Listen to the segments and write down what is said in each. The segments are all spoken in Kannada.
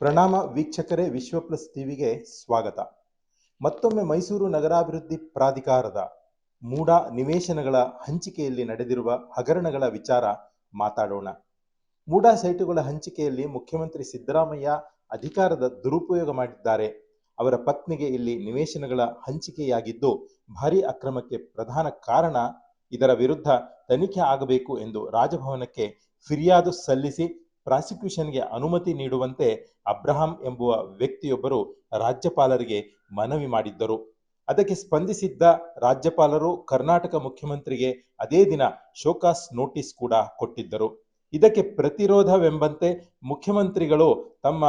ಪ್ರಣಾಮ ವೀಕ್ಷಕರೇ, ವಿಶ್ವ ಪ್ಲಸ್ ಟಿವಿಗೆ ಸ್ವಾಗತ. ಮತ್ತೊಮ್ಮೆ ಮೈಸೂರು ನಗರಾಭಿವೃದ್ಧಿ ಪ್ರಾಧಿಕಾರದ ಮೂಡ ನಿವೇಶನಗಳ ಹಂಚಿಕೆಯಲ್ಲಿ ನಡೆದಿರುವ ಹಗರಣಗಳ ವಿಚಾರ ಮಾತಾಡೋಣ. ಮೂಡ ಸೈಟುಗಳ ಹಂಚಿಕೆಯಲ್ಲಿ ಮುಖ್ಯಮಂತ್ರಿ ಸಿದ್ದರಾಮಯ್ಯ ಅಧಿಕಾರದ ದುರುಪಯೋಗ ಮಾಡಿದ್ದಾರೆ. ಅವರ ಪತ್ನಿಗೆ ಇಲ್ಲಿ ನಿವೇಶನಗಳ ಹಂಚಿಕೆಯಾಗಿದ್ದು, ಭಾರಿ ಅಕ್ರಮಕ್ಕೆ ಪ್ರಧಾನ ಕಾರಣ ಇದರ ವಿರುದ್ಧ ತನಿಖೆ ಆಗಬೇಕು ಎಂದು ರಾಜಭವನಕ್ಕೆ ಫಿರ್ಯಾದು ಸಲ್ಲಿಸಿ ಪ್ರಾಸಿಕ್ಯೂಷನ್ಗೆ ಅನುಮತಿ ನೀಡುವಂತೆ ಅಬ್ರಹಾಂ ಎಂಬುವ ವ್ಯಕ್ತಿಯೊಬ್ಬರು ರಾಜ್ಯಪಾಲರಿಗೆ ಮನವಿ ಮಾಡಿದ್ದರು. ಅದಕ್ಕೆ ಸ್ಪಂದಿಸಿದ್ದ ರಾಜ್ಯಪಾಲರು ಕರ್ನಾಟಕ ಮುಖ್ಯಮಂತ್ರಿಗೆ ಅದೇ ದಿನ ಶೋಕಾಸ್ ನೋಟಿಸ್ ಕೂಡ ಕೊಟ್ಟಿದ್ದರು. ಇದಕ್ಕೆ ಪ್ರತಿರೋಧವೆಂಬಂತೆ ಮುಖ್ಯಮಂತ್ರಿಗಳು ತಮ್ಮ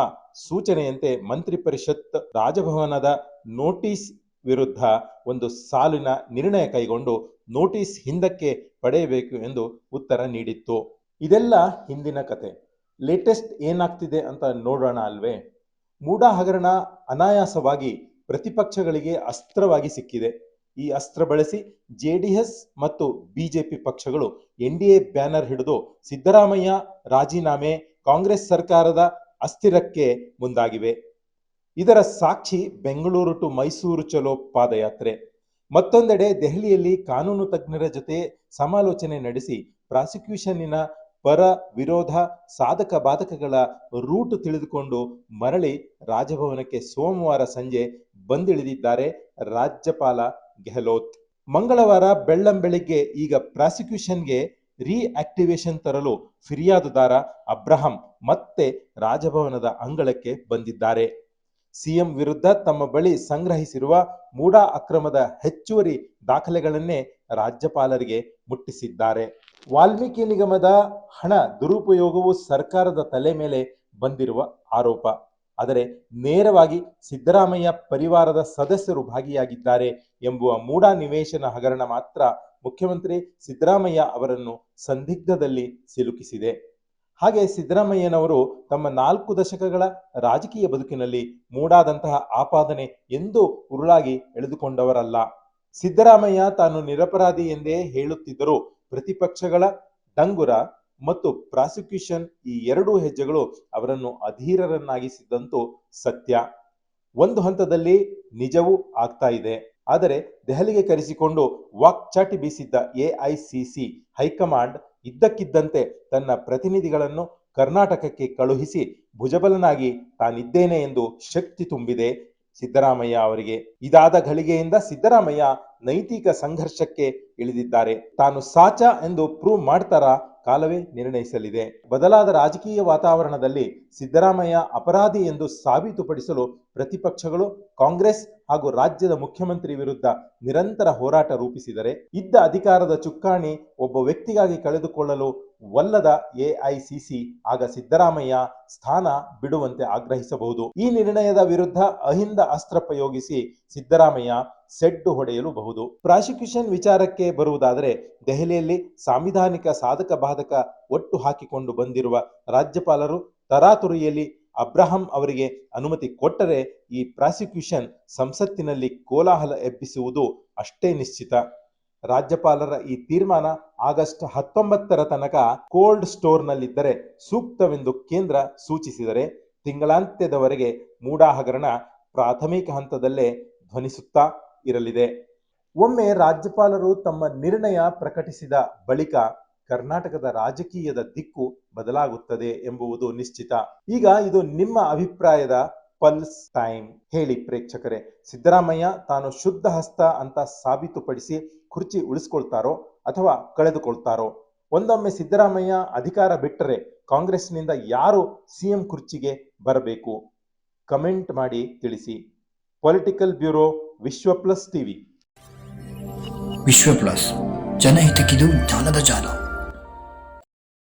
ಸೂಚನೆಯಂತೆ ಮಂತ್ರಿ ಪರಿಷತ್ ರಾಜಭವನದ ನೋಟಿಸ್ ವಿರುದ್ಧ ಒಂದು ಸಾಲಿನ ನಿರ್ಣಯ ಕೈಗೊಂಡು ನೋಟಿಸ್ ಹಿಂದಕ್ಕೆ ಪಡೆಯಬೇಕು ಎಂದು ಉತ್ತರ ನೀಡಿತ್ತು. ಇದೆಲ್ಲ ಹಿಂದಿನ ಕತೆ. ಲೇಟೆಸ್ಟ್ ಏನಾಗ್ತಿದೆ ಅಂತ ನೋಡೋಣ ಅಲ್ವೇ? ಮೂಡ ಹಗರಣ ಅನಾಯಾಸವಾಗಿ ಪ್ರತಿಪಕ್ಷಗಳಿಗೆ ಅಸ್ತ್ರವಾಗಿ ಸಿಕ್ಕಿದೆ. ಈ ಅಸ್ತ್ರ ಬಳಸಿ ಜೆಡಿಎಸ್ ಮತ್ತು ಬಿಜೆಪಿ ಪಕ್ಷಗಳು ಎನ್ಡಿಎ ಬ್ಯಾನರ್ ಹಿಡಿದು ಸಿದ್ದರಾಮಯ್ಯ ರಾಜೀನಾಮೆ ಕಾಂಗ್ರೆಸ್ ಸರ್ಕಾರದ ಅಸ್ಥಿರಕ್ಕೆ ಮುಂದಾಗಿವೆ. ಇದರ ಸಾಕ್ಷಿ ಬೆಂಗಳೂರು ಟು ಮೈಸೂರು ಚಲೋ ಪಾದಯಾತ್ರೆ. ಮತ್ತೊಂದೆಡೆ ದೆಹಲಿಯಲ್ಲಿ ಕಾನೂನು ತಜ್ಞರ ಜೊತೆ ಸಮಾಲೋಚನೆ ನಡೆಸಿ ಪ್ರಾಸಿಕ್ಯೂಷನ್ನಿನ ಪರ ವಿರೋಧ ಸಾಧಕ ಬಾಧಕಗಳ ರೂಟ್ ತಿಳಿದುಕೊಂಡು ಮರಳಿ ರಾಜಭವನಕ್ಕೆ ಸೋಮವಾರ ಸಂಜೆ ಬಂದಿಳಿದಿದ್ದಾರೆ ರಾಜ್ಯಪಾಲ ಗೆಹ್ಲೋತ್. ಮಂಗಳವಾರ ಬೆಳ್ಳಂಬೆಳಿಗ್ಗೆ ಈಗ ಪ್ರಾಸಿಕ್ಯೂಷನ್ಗೆ ರೀಆಕ್ಟಿವೇಶನ್ ತರಲು ಫಿರ್ಯಾದುದಾರ ಅಬ್ರಹಾಂ ಮತ್ತೆ ರಾಜಭವನದ ಅಂಗಳಕ್ಕೆ ಬಂದಿದ್ದಾರೆ. ಸಿಎಂ ವಿರುದ್ಧ ತಮ್ಮ ಬಳಿ ಸಂಗ್ರಹಿಸಿರುವ ಮೂಡಾ ಅಕ್ರಮದ ಹೆಚ್ಚುವರಿ ದಾಖಲೆಗಳನ್ನೇ ರಾಜ್ಯಪಾಲರಿಗೆ ಮುಟ್ಟಿಸಿದ್ದಾರೆ. ವಾಲ್ಮೀಕಿ ನಿಗಮದ ಹಣ ದುರುಪಯೋಗವು ಸರ್ಕಾರದ ತಲೆ ಮೇಲೆ ಬಂದಿರುವ ಆರೋಪ. ಆದರೆ ನೇರವಾಗಿ ಸಿದ್ದರಾಮಯ್ಯ ಪರಿವಾರದ ಸದಸ್ಯರು ಭಾಗಿಯಾಗಿದ್ದಾರೆ ಎಂಬುವ ಮೂಡಾ ನಿವೇಶನ ಹಗರಣ ಮಾತ್ರ ಮುಖ್ಯಮಂತ್ರಿ ಸಿದ್ದರಾಮಯ್ಯ ಅವರನ್ನು ಸಂದಿಗ್ಧದಲ್ಲಿ ಸಿಲುಕಿಸಿದೆ. ಹಾಗೆ ಸಿದ್ದರಾಮಯ್ಯನವರು ತಮ್ಮ ನಾಲ್ಕು ದಶಕಗಳ ರಾಜಕೀಯ ಬದುಕಿನಲ್ಲಿ ಮೂಡಾದಂತಹ ಆಪಾದನೆ ಎಂದೂ ಉರುಳಾಗಿ ಎಳೆದುಕೊಂಡವರಲ್ಲ. ಸಿದ್ದರಾಮಯ್ಯ ತಾನು ನಿರಪರಾಧಿ ಎಂದೇ ಹೇಳುತ್ತಿದ್ದರೂ ಪ್ರತಿಪಕ್ಷಗಳ ಡಂಗುರ ಮತ್ತು ಪ್ರಾಸಿಕ್ಯೂಷನ್ ಈ ಎರಡೂ ಹೆಜ್ಜೆಗಳು ಅವರನ್ನು ಅಧೀರರನ್ನಾಗಿಸಿದ್ದಂತೂ ಸತ್ಯ. ಒಂದು ಹಂತದಲ್ಲಿ ನಿಜವೂ ಆಗ್ತಾ ಇದೆ. ಆದರೆ ದೆಹಲಿಗೆ ಕರೆಸಿಕೊಂಡು ವಾಕ್ಚಾಟಿ ಬೀಸಿದ್ದ ಎಐಸಿಸಿ ಹೈಕಮಾಂಡ್ ಇದ್ದಕ್ಕಿದ್ದಂತೆ ತನ್ನ ಪ್ರತಿನಿಧಿಗಳನ್ನು ಕರ್ನಾಟಕಕ್ಕೆ ಕಳುಹಿಸಿ ಭುಜಬಲನಾಗಿ ತಾನಿದ್ದೇನೆ ಎಂದು ಶಕ್ತಿ ತುಂಬಿದೆ. ಸಿದ್ದರಾಮಯ್ಯ ಅವರಿಗೆ. ಇದಾದ ಘಳಿಗೆಯಿಂದ ಸಿದ್ದರಾಮಯ್ಯ ನೈತಿಕ ಸಂಘರ್ಷಕ್ಕೆ ಇಳಿದಿದ್ದಾರೆ. ತಾನು ಸಾಚ ಎಂದು ಪ್ರೂವ್ ಮಾಡ್ತಾರ ಕಾಲವೇ ನಿರ್ಣಯಿಸಲಿದೆ. ಬದಲಾದ ರಾಜಕೀಯ ವಾತಾವರಣದಲ್ಲಿ ಸಿದ್ದರಾಮಯ್ಯ ಅಪರಾಧಿ ಎಂದು ಸಾಬೀತುಪಡಿಸಲು ಪ್ರತಿಪಕ್ಷಗಳು, ಕಾಂಗ್ರೆಸ್ ಹಾಗೂ ರಾಜ್ಯದ ಮುಖ್ಯಮಂತ್ರಿ ವಿರುದ್ಧ ನಿರಂತರ ಹೋರಾಟ ರೂಪಿಸಿದರೆ, ಇದ್ದ ಅಧಿಕಾರದ ಚುಕ್ಕಾಣಿ ಒಬ್ಬ ವ್ಯಕ್ತಿಗಾಗಿ ಕಳೆದುಕೊಳ್ಳಲು ವಲ್ಲದ ಎಐಸಿಸಿ ಆಗ ಸಿದ್ದರಾಮಯ್ಯ ಸ್ಥಾನ ಬಿಡುವಂತೆ ಆಗ್ರಹಿಸಬಹುದು. ಈ ನಿರ್ಣಯದ ವಿರುದ್ಧ ಅಹಿಂದ ಅಸ್ತ್ರ ಪ್ರಯೋಗಿಸಿ ಸಿದ್ದರಾಮಯ್ಯ ಸೆಡ್ಡು ಹೊಡೆಯಲುಬಹುದು. ಪ್ರಾಸಿಕ್ಯೂಷನ್ ವಿಚಾರಕ್ಕೆ ಬರುವುದಾದರೆ ದೆಹಲಿಯಲ್ಲಿ ಸಾಂವಿಧಾನಿಕ ಸಾಧಕ ಬಾಧಕ ಒಟ್ಟು ಹಾಕಿಕೊಂಡು ಬಂದಿರುವ ರಾಜ್ಯಪಾಲರು ತರಾತುರಿಯಲ್ಲಿ ಅಬ್ರಹಂ ಅವರಿಗೆ ಅನುಮತಿ ಕೊಟ್ಟರೆ ಈ ಪ್ರಾಸಿಕ್ಯೂಷನ್ ಸಂಸತ್ತಿನಲ್ಲಿ ಕೋಲಾಹಲ ಎಬ್ಬಿಸುವುದು ಅಷ್ಟೇ ನಿಶ್ಚಿತ. ರಾಜ್ಯಪಾಲರ ಈ ತೀರ್ಮಾನ ಆಗಸ್ಟ್ ಹತ್ತೊಂಬತ್ತರ ತನಕ ಕೋಲ್ಡ್ ಸ್ಟೋರ್ನಲ್ಲಿದ್ದರೆ ಸೂಕ್ತವೆಂದು ಕೇಂದ್ರ ಸೂಚಿಸಿದರೆ ತಿಂಗಳಾಂತ್ಯದವರೆಗೆ ಮೂಡಾ ಹಗರಣ ಪ್ರಾಥಮಿಕ ಹಂತದಲ್ಲೇ ಧ್ವನಿಸುತ್ತಾ ಇರಲಿದೆ. ಒಮ್ಮೆ ರಾಜ್ಯಪಾಲರು ತಮ್ಮ ನಿರ್ಣಯ ಪ್ರಕಟಿಸಿದ ಬಳಿಕ ಕರ್ನಾಟಕದ ರಾಜಕೀಯದ ದಿಕ್ಕು ಬದಲಾಗುತ್ತದೆ ಎಂಬುವುದು ನಿಶ್ಚಿತ. ಈಗ ಇದು ನಿಮ್ಮ ಅಭಿಪ್ರಾಯದ ಪಲ್ಸ್ ಟೈಮ್. ಹೇಳಿ ಪ್ರೇಕ್ಷಕರೇ, ಸಿದ್ದರಾಮಯ್ಯ ತಾನು ಶುದ್ಧ ಹಸ್ತ ಅಂತ ಸಾಬೀತುಪಡಿಸಿ ಕುರ್ಚಿ ಉಳಿಸ್ಕೊಳ್ತಾರೋ ಅಥವಾ ಕಳೆದುಕೊಳ್ತಾರೋ? ಒಂದೊಮ್ಮೆ ಸಿದ್ದರಾಮಯ್ಯ ಅಧಿಕಾರ ಬಿಟ್ಟರೆ ಕಾಂಗ್ರೆಸ್ನಿಂದ ಯಾರು ಸಿಎಂ ಕುರ್ಚಿಗೆ ಬರಬೇಕು? ಕಮೆಂಟ್ ಮಾಡಿ ತಿಳಿಸಿ. Political bureau Vishwa plus TV. Vishwa plus ಜನಹಿತಕ್ಕಿದು ಜಾಲದ ಜಾಲ.